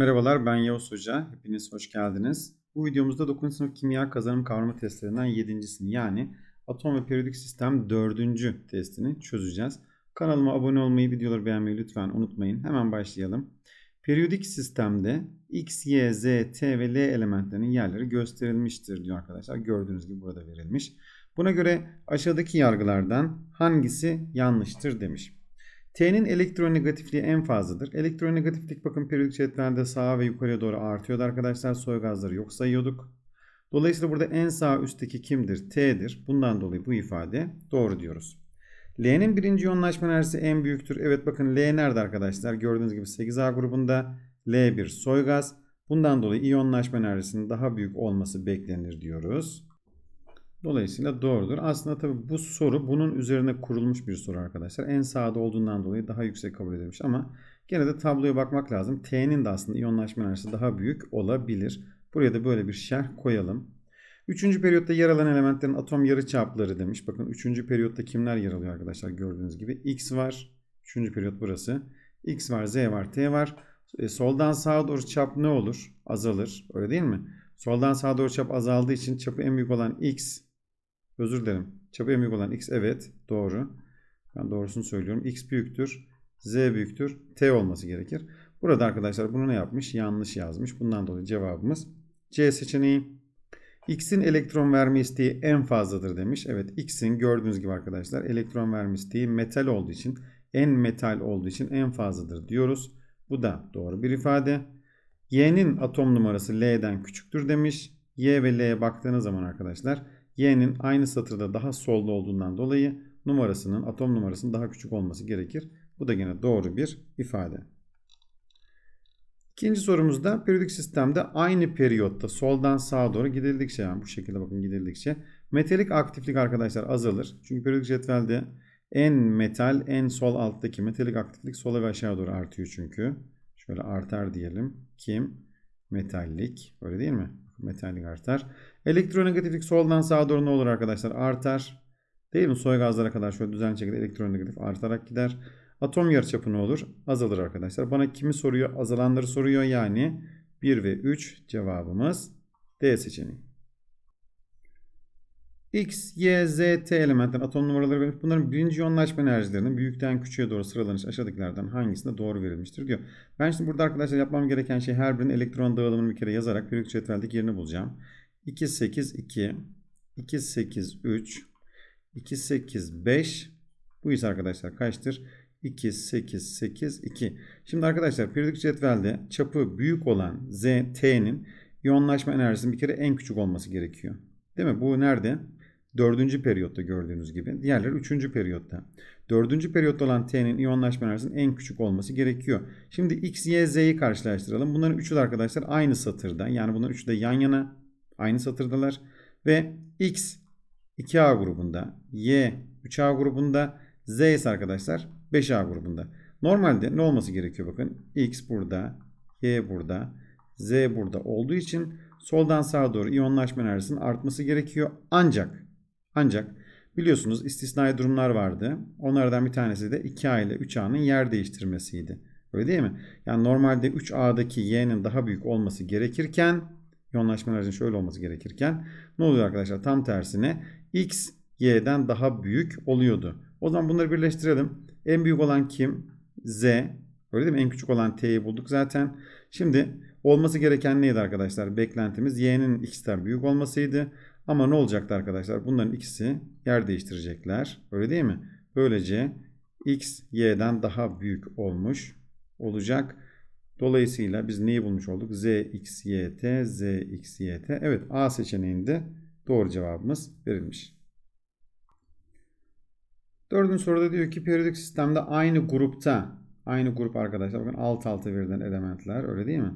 Merhabalar ben Yavuz Hoca. Hepiniz hoş geldiniz. Bu videomuzda 9. sınıf kimya kazanım kavrama testlerinden 7.sini yani atom ve periyodik sistem 4. testini çözeceğiz. Kanalıma abone olmayı, videoları beğenmeyi lütfen unutmayın. Hemen başlayalım. Periyodik sistemde X, Y, Z, T ve L elementlerinin yerleri gösterilmiştir diyor arkadaşlar. Gördüğünüz gibi burada verilmiş. Buna göre aşağıdaki yargılardan hangisi yanlıştır demiş. T'nin elektronegatifliği en fazladır. Elektronegatiflik bakın periyodik cetvelde sağa ve yukarıya doğru artıyordu arkadaşlar. Soy gazları yok sayıyorduk. Dolayısıyla burada en sağ üstteki kimdir? T'dir. Bundan dolayı bu ifade doğru diyoruz. L'nin birinci yoğunlaşma enerjisi en büyüktür. Evet bakın L nerede arkadaşlar? Gördüğünüz gibi 8A grubunda L1 soy gaz. Bundan dolayı iyonlaşma enerjisinin daha büyük olması beklenir diyoruz. Dolayısıyla doğrudur. Aslında tabii bu soru bunun üzerine kurulmuş bir soru arkadaşlar. En sağda olduğundan dolayı daha yüksek kabul edilmiş ama gene de tabloya bakmak lazım. T'nin de aslında iyonlaşma enerjisi daha büyük olabilir. Buraya da böyle bir şerh koyalım. Üçüncü periyotta yer alan elementlerin atom yarıçapları demiş. Bakın üçüncü periyotta kimler yer alıyor arkadaşlar gördüğünüz gibi. X var. Üçüncü periyot burası. X var, Z var, T var. E, soldan sağa doğru çap ne olur? Azalır. Öyle değil mi? Soldan sağa doğru çap azaldığı için çapı en büyük olan X Özür dilerim. Çapı en büyük olan x evet doğru. Ben doğrusunu söylüyorum. x büyüktür. z büyüktür. t olması gerekir. Burada arkadaşlar bunu ne yapmış? Yanlış yazmış. Bundan dolayı cevabımız C seçeneği. X'in elektron verme isteği en fazladır demiş. Evet X'in gördüğünüz gibi arkadaşlar elektron verme isteği metal olduğu için en metal olduğu için en fazladır diyoruz. Bu da doğru bir ifade. Y'nin atom numarası L'den küçüktür demiş. Y ve L'ye baktığınız zaman arkadaşlar Y'nin aynı satırda daha solda olduğundan dolayı numarasının atom numarasının daha küçük olması gerekir. Bu da yine doğru bir ifade. İkinci sorumuzda periyodik sistemde aynı periyotta soldan sağa doğru gidildikçe yani bu şekilde bakın gidildikçe metalik aktiflik arkadaşlar azalır. Çünkü periyodik cetvelde en metal en sol alttaki metalik aktiflik sola ve aşağı doğru artıyor çünkü. Şöyle artar diyelim. Kim? Metallik. Öyle değil mi? Metallik artar. Elektronegatiflik soldan sağa doğru ne olur arkadaşlar? Artar. Değil mi? Soy gazlara kadar şöyle düzenli şekilde elektronegatif artarak gider. Atom yarıçapı ne olur? Azalır arkadaşlar. Bana kimi soruyor? Azalanları soruyor yani. 1 ve 3 cevabımız D seçeneği. X, Y, Z, T elementlerin atom numaraları verilmiş. Bunların birinci yoğunlaşma enerjilerinin büyükten küçüğe doğru sıralanış aşağıdakilerden hangisinde doğru verilmiştir diyor. Ben şimdi burada arkadaşlar yapmam gereken şey her birinin elektron dağılımını bir kere yazarak periyodik cetveldeki yerini bulacağım. 2, 8, 2, 2, 8, 3, 2, 8, 5. Bu ise arkadaşlar kaçtır? 2, 8, 8, 2. Şimdi arkadaşlar periyodik cetvelde çapı büyük olan Z, T'nin yoğunlaşma enerjisinin bir kere en küçük olması gerekiyor. Değil mi? Bu nerede? Dördüncü periyotta gördüğünüz gibi. Diğerleri üçüncü periyotta. Dördüncü periyotta olan T'nin iyonlaşma enerjisinin en küçük olması gerekiyor. Şimdi X, Y, Z'yi karşılaştıralım. Bunların üçü de arkadaşlar aynı satırda. Yani bunların üçü de yan yana. Aynı satırdalar. Ve X 2A grubunda. Y 3A grubunda. Z ise arkadaşlar 5A grubunda. Normalde ne olması gerekiyor bakın. X burada. Y burada. Z burada olduğu için soldan sağa doğru iyonlaşma enerjisinin artması gerekiyor. Ancak ancak biliyorsunuz istisnai durumlar vardı. Onlardan bir tanesi de 2A ile 3A'nın yer değiştirmesiydi. Öyle değil mi? Yani normalde 3A'daki Y'nin daha büyük olması gerekirken yoğunlaşma enerjinin şöyle olması gerekirken ne oluyor arkadaşlar? Tam tersine X Y'den daha büyük oluyordu. O zaman bunları birleştirelim. En büyük olan kim? Z. Öyle değil mi? En küçük olan T'yi bulduk zaten. Şimdi olması gereken neydi arkadaşlar? Beklentimiz Y'nin x'ler büyük olmasıydı. Ama ne olacaktı arkadaşlar? Bunların ikisi yer değiştirecekler. Öyle değil mi? Böylece x y'den daha büyük olmuş olacak. Dolayısıyla biz neyi bulmuş olduk? z x y t z x y t. Evet A seçeneğinde doğru cevabımız verilmiş. Dördüncü soruda diyor ki periyodik sistemde aynı grupta aynı grup arkadaşlar bakın alt alta verilen elementler öyle değil mi?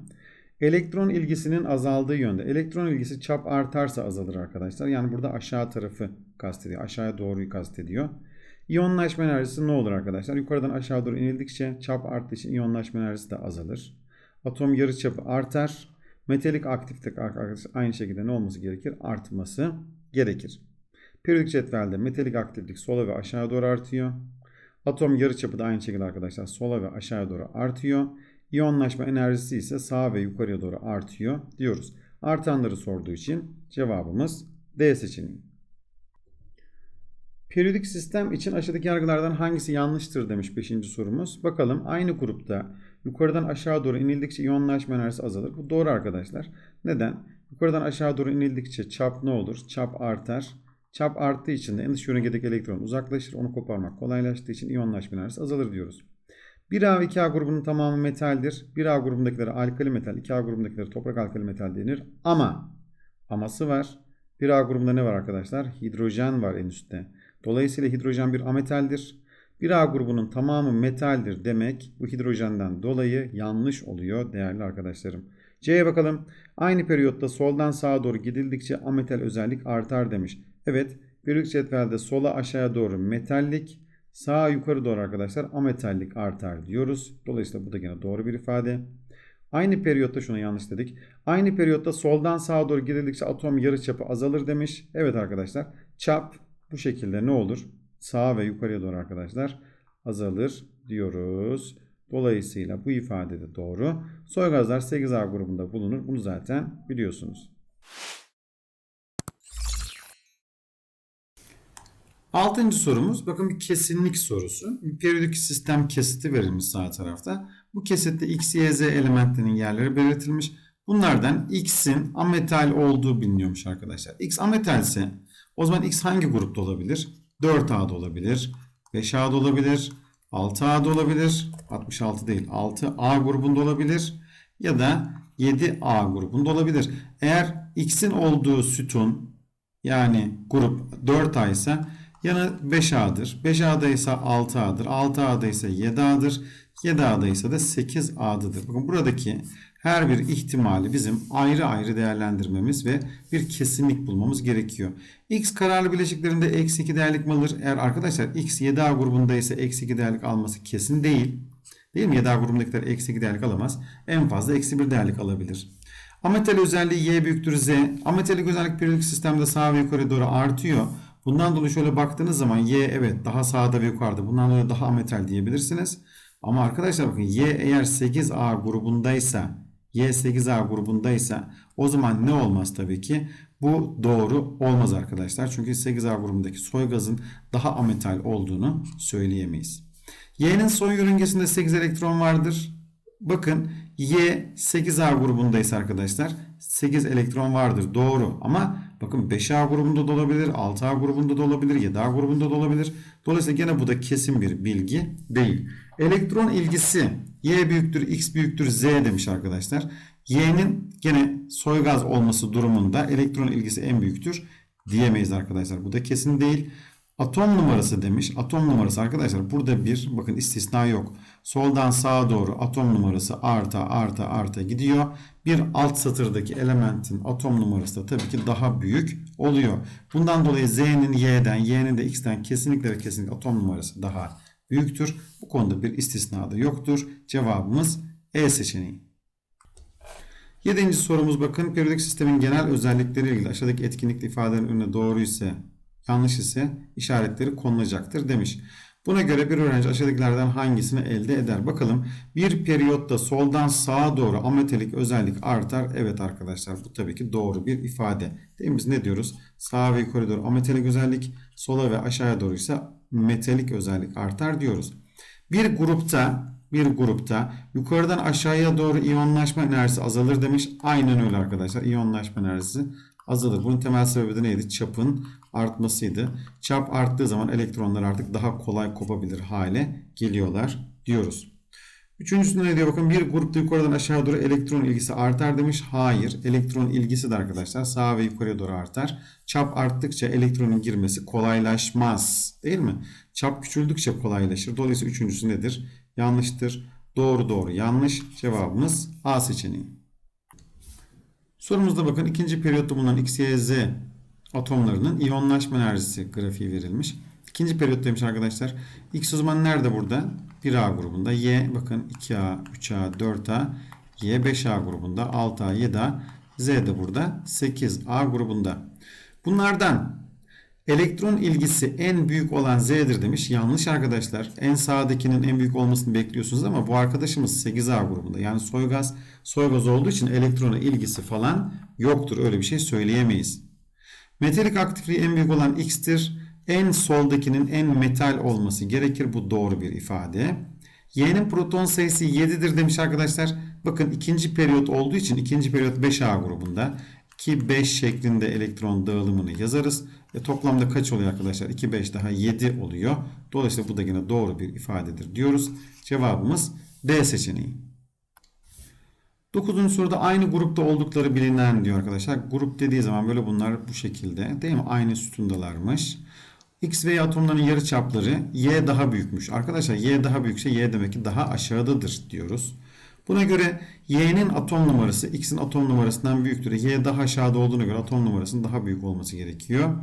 Elektron ilgisinin azaldığı yönde. Elektron ilgisi çap artarsa azalır arkadaşlar. Yani burada aşağı tarafı kastediyor. Aşağıya doğruyu kastediyor. İyonlaşma enerjisi ne olur arkadaşlar? Yukarıdan aşağı doğru inildikçe çap arttığı için iyonlaşma enerjisi de azalır. Atom yarıçapı artar. Metalik aktiflik aynı şekilde ne olması gerekir? Artması gerekir. Periyodik cetvelde metalik aktiflik sola ve aşağı doğru artıyor. Atom yarıçapı da aynı şekilde arkadaşlar sola ve aşağı doğru artıyor. İyonlaşma enerjisi ise sağa ve yukarıya doğru artıyor diyoruz. Artanları sorduğu için cevabımız D seçeneği. Periyodik sistem için aşağıdaki yargılardan hangisi yanlıştır demiş 5. sorumuz. Bakalım aynı grupta yukarıdan aşağı doğru inildikçe iyonlaşma enerjisi azalır. Bu doğru arkadaşlar. Neden? Yukarıdan aşağı doğru inildikçe çap ne olur? Çap artar. Çap arttığı için de en dış yörüngedeki elektron uzaklaşır. Onu koparmak kolaylaştığı için iyonlaşma enerjisi azalır diyoruz. 1A ve 2A grubunun tamamı metaldir. 1A grubundakileri alkali metal, 2A grubundakileri toprak alkali metal denir. Ama aması var. 1A grubunda ne var arkadaşlar? Hidrojen var en üstte. Dolayısıyla hidrojen bir ametaldir. 1A grubunun tamamı metaldir demek bu hidrojenden dolayı yanlış oluyor değerli arkadaşlarım. C'ye bakalım. Aynı periyotta soldan sağa doğru gidildikçe ametal özellik artar demiş. Evet periyodik cetvelde sola aşağıya doğru metallik sağa yukarı doğru arkadaşlar ametallik artar diyoruz. Dolayısıyla bu da yine doğru bir ifade. Aynı periyotta şunu yanlış dedik. Aynı periyotta soldan sağa doğru gidildikçe atom yarıçapı azalır demiş. Evet arkadaşlar çap bu şekilde ne olur? Sağa ve yukarıya doğru arkadaşlar azalır diyoruz. Dolayısıyla bu ifade de doğru. Soy gazlar 8A grubunda bulunur. Bunu zaten biliyorsunuz. Altıncı sorumuz bakın bir kesinlik sorusu. Bir periyodik sistem kesiti verilmiş sağ tarafta. Bu kesitte X, Y, Z elementlerinin yerleri belirtilmiş. Bunlardan X'in ametal olduğu biliniyormuş arkadaşlar. X ametalse o zaman X hangi grupta olabilir? 4A'da olabilir, 5A'da olabilir, 6A'da olabilir, 66 değil 6A grubunda olabilir ya da 7A grubunda olabilir. Eğer X'in olduğu sütun yani grup 4A ise yanı 5A'dır. 5A'da ise 6A'dır. 6A'da ise 7A'dır. 7A'da ise de 8A'dadır. Bakın buradaki her bir ihtimali bizim ayrı ayrı değerlendirmemiz ve bir kesinlik bulmamız gerekiyor. X kararlı bileşiklerinde eksi 2 değerlik mi alır? Eğer arkadaşlar X 7A grubunda ise eksi 2 değerlik alması kesin değil. Değil mi? 7A grubundakiler eksi 2 değerlik alamaz. En fazla eksi 1 değerlik alabilir. Ametal özelliği Y büyüktür Z. Ametalik özellik periyodik sistemde sağa ve yukarı doğru artıyor. Bundan dolayı şöyle baktığınız zaman Y evet daha sağda ve yukarıda. Bundan dolayı daha ametal diyebilirsiniz. Ama arkadaşlar bakın Y eğer 8A grubundaysa Y 8A grubundaysa o zaman ne olmaz tabii ki? Bu doğru olmaz arkadaşlar. Çünkü 8A grubundaki soy gazın daha ametal olduğunu söyleyemeyiz. Y'nin son yörüngesinde 8 elektron vardır. Bakın Y 8A grubundaysa arkadaşlar 8 elektron vardır. Doğru ama bakın 5A grubunda da olabilir, 6A grubunda da olabilir, 7A grubunda da olabilir. Dolayısıyla gene bu da kesin bir bilgi değil. Elektron ilgisi Y büyüktür, X büyüktür, Z demiş arkadaşlar. Y'nin gene soy gaz olması durumunda elektron ilgisi en büyüktür diyemeyiz arkadaşlar. Bu da kesin değil. Atom numarası demiş. Atom numarası arkadaşlar burada bir bakın istisna yok. Soldan sağa doğru atom numarası arta arta arta gidiyor. Bir alt satırdaki elementin atom numarası da tabii ki daha büyük oluyor. Bundan dolayı Z'nin Y'den, Y'nin de X'ten kesinlikle ve kesinlikle atom numarası daha büyüktür. Bu konuda bir istisna da yoktur. Cevabımız E seçeneği. Yedinci sorumuz bakın periyodik sistemin genel özellikleri ilgili aşağıdaki etkinlikli ifadelerin önüne doğru ise yanlış ise işaretleri konulacaktır demiş. Buna göre bir öğrenci aşağıdakilerden hangisini elde eder? Bakalım bir periyotta soldan sağa doğru ametalik özellik artar. Evet arkadaşlar bu tabii ki doğru bir ifade. Değil mi? Biz ne diyoruz? Sağa ve yukarı doğru ametalik özellik, sola ve aşağıya doğru ise metalik özellik artar diyoruz. Bir grupta bir grupta yukarıdan aşağıya doğru iyonlaşma enerjisi azalır demiş. Aynen öyle arkadaşlar. İyonlaşma enerjisi azalır. Bunun temel sebebi de neydi? Çapın artmasıydı. Çap arttığı zaman elektronlar artık daha kolay kopabilir hale geliyorlar diyoruz. Üçüncüsünde ne diyor bakın bir grupta yukarıdan aşağı doğru elektron ilgisi artar demiş. Hayır elektron ilgisi de arkadaşlar sağa ve yukarıya doğru artar. Çap arttıkça elektronun girmesi kolaylaşmaz değil mi? Çap küçüldükçe kolaylaşır. Dolayısıyla üçüncüsü nedir? Yanlıştır. Doğru doğru yanlış. Cevabımız A seçeneği. Sorumuzda bakın ikinci periyotta bulunan X, Y, Z atomlarının iyonlaşma enerjisi grafiği verilmiş. İkinci periyottaymış arkadaşlar. X o zaman nerede burada? 1A grubunda. Y bakın 2A, 3A, 4A. Y 5A grubunda. 6A, 7A. Z de burada 8A grubunda. Bunlardan Elektron ilgisi en büyük olan Z'dir demiş. Yanlış arkadaşlar. En sağdakinin en büyük olmasını bekliyorsunuz ama bu arkadaşımız 8A grubunda. Yani soy gaz, soy gaz olduğu için elektrona ilgisi falan yoktur. Öyle bir şey söyleyemeyiz. Metalik aktifliği en büyük olan X'tir. En soldakinin en metal olması gerekir. Bu doğru bir ifade. Y'nin proton sayısı 7'dir demiş arkadaşlar. Bakın ikinci periyot olduğu için ikinci periyot 5A grubunda. 2 5 şeklinde elektron dağılımını yazarız. E, toplamda kaç oluyor arkadaşlar? 2 5 daha 7 oluyor. Dolayısıyla bu da yine doğru bir ifadedir diyoruz. Cevabımız D seçeneği. 9. soruda aynı grupta oldukları bilinen diyor arkadaşlar. Grup dediği zaman böyle bunlar bu şekilde değil mi? Aynı sütundalarmış. X ve Y atomlarının yarıçapları Y daha büyükmüş. Arkadaşlar Y daha büyükse Y demek ki daha aşağıdadır diyoruz. Buna göre Y'nin atom numarası X'in atom numarasından büyüktür. Y daha aşağıda olduğuna göre atom numarasının daha büyük olması gerekiyor.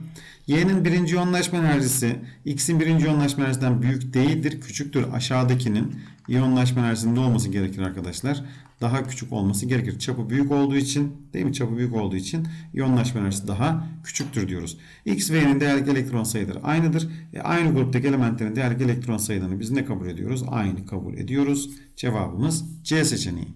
Y'nin birinci yoğunlaşma enerjisi X'in birinci yoğunlaşma enerjisinden büyük değildir. Küçüktür aşağıdakinin iyonlaşma enerjisinde olması gerekir arkadaşlar. Daha küçük olması gerekir. Çapı büyük olduğu için değil mi? Çapı büyük olduğu için iyonlaşma enerjisi daha küçüktür diyoruz. X ve Y'nin değerlik elektron sayıları aynıdır. E aynı gruptaki elementlerin değerlik elektron sayılarını biz ne kabul ediyoruz? Aynı kabul ediyoruz. Cevabımız C seçeneği.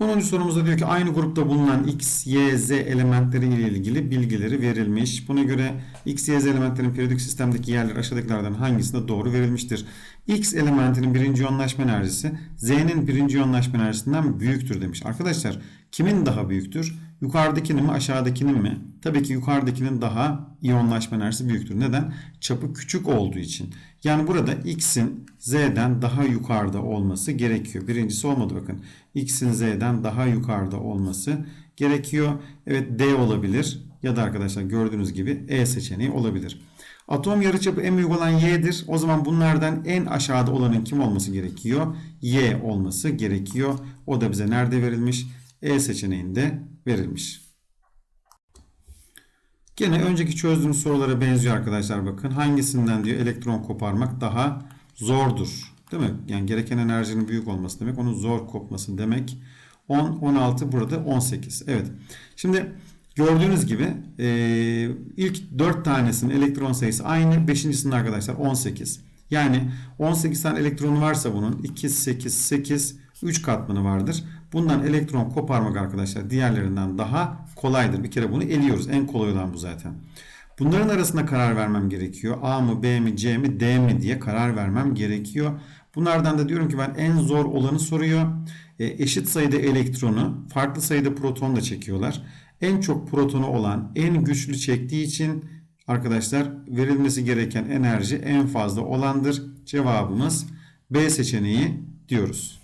10. sorumuzda diyor ki aynı grupta bulunan X, Y, Z elementleri ile ilgili bilgileri verilmiş. Buna göre X, Y, Z elementlerin periyodik sistemdeki yerleri aşağıdakilerden hangisinde doğru verilmiştir? X elementinin birinci yoğunlaşma enerjisi Z'nin birinci yoğunlaşma enerjisinden büyüktür demiş. Arkadaşlar kimin daha büyüktür? Yukarıdakinin mi aşağıdakinin mi? Tabii ki yukarıdakinin daha iyonlaşma enerjisi büyüktür. Neden? Çapı küçük olduğu için. Yani burada X'in Z'den daha yukarıda olması gerekiyor. Birincisi olmadı bakın. X'in Z'den daha yukarıda olması gerekiyor. Evet D olabilir ya da arkadaşlar gördüğünüz gibi E seçeneği olabilir. Atom yarıçapı en büyük olan Y'dir. O zaman bunlardan en aşağıda olanın kim olması gerekiyor? Y olması gerekiyor. O da bize nerede verilmiş? E seçeneğinde verilmiş. Gene önceki çözdüğümüz sorulara benziyor arkadaşlar bakın. Hangisinden diyor elektron koparmak daha zordur. Değil mi? Yani gereken enerjinin büyük olması demek. Onun zor kopması demek. 10, 16 burada 18. Evet. Şimdi gördüğünüz gibi e, ilk 4 tanesinin elektron sayısı aynı. Beşincisinin arkadaşlar 18. Yani 18 tane elektronu varsa bunun 2, 8, 8, 3 katmanı vardır. Bundan elektron koparmak arkadaşlar diğerlerinden daha kolaydır. Bir kere bunu eliyoruz. En kolay olan bu zaten. Bunların arasında karar vermem gerekiyor. A mı, B mi, C mi, D mi diye karar vermem gerekiyor. Bunlardan da diyorum ki ben en zor olanı soruyor. E, eşit sayıda elektronu, farklı sayıda proton da çekiyorlar. En çok protonu olan, en güçlü çektiği için arkadaşlar verilmesi gereken enerji en fazla olandır. Cevabımız B seçeneği diyoruz.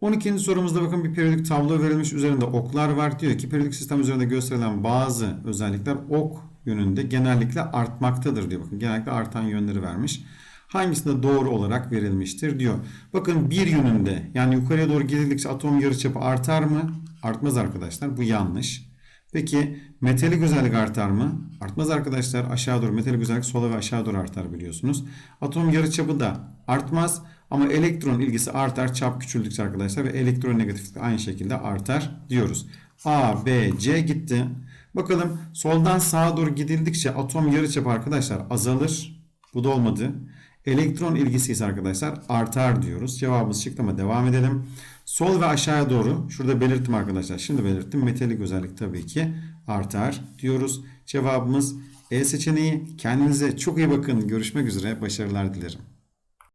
12. sorumuzda bakın bir periyodik tablo verilmiş. Üzerinde oklar var. Diyor ki periyodik sistem üzerinde gösterilen bazı özellikler ok yönünde genellikle artmaktadır diyor. Bakın genellikle artan yönleri vermiş. Hangisinde doğru olarak verilmiştir diyor. Bakın bir yönünde yani yukarıya doğru gidildikçe atom yarıçapı artar mı? Artmaz arkadaşlar. Bu yanlış. Peki metalik özellik artar mı? Artmaz arkadaşlar. Aşağı doğru metalik özellik sola ve aşağı doğru artar biliyorsunuz. Atom yarıçapı da artmaz. Ama elektron ilgisi artar çap küçüldükçe arkadaşlar ve elektron negatiflik aynı şekilde artar diyoruz. A, B, C gitti. Bakalım soldan sağa doğru gidildikçe atom yarıçapı arkadaşlar azalır. Bu da olmadı. Elektron ilgisi ise arkadaşlar artar diyoruz. Cevabımız çıktı ama devam edelim. Sol ve aşağıya doğru şurada belirttim arkadaşlar. Şimdi belirttim. Metalik özellik tabii ki artar diyoruz. Cevabımız E seçeneği. Kendinize çok iyi bakın. Görüşmek üzere. Başarılar dilerim.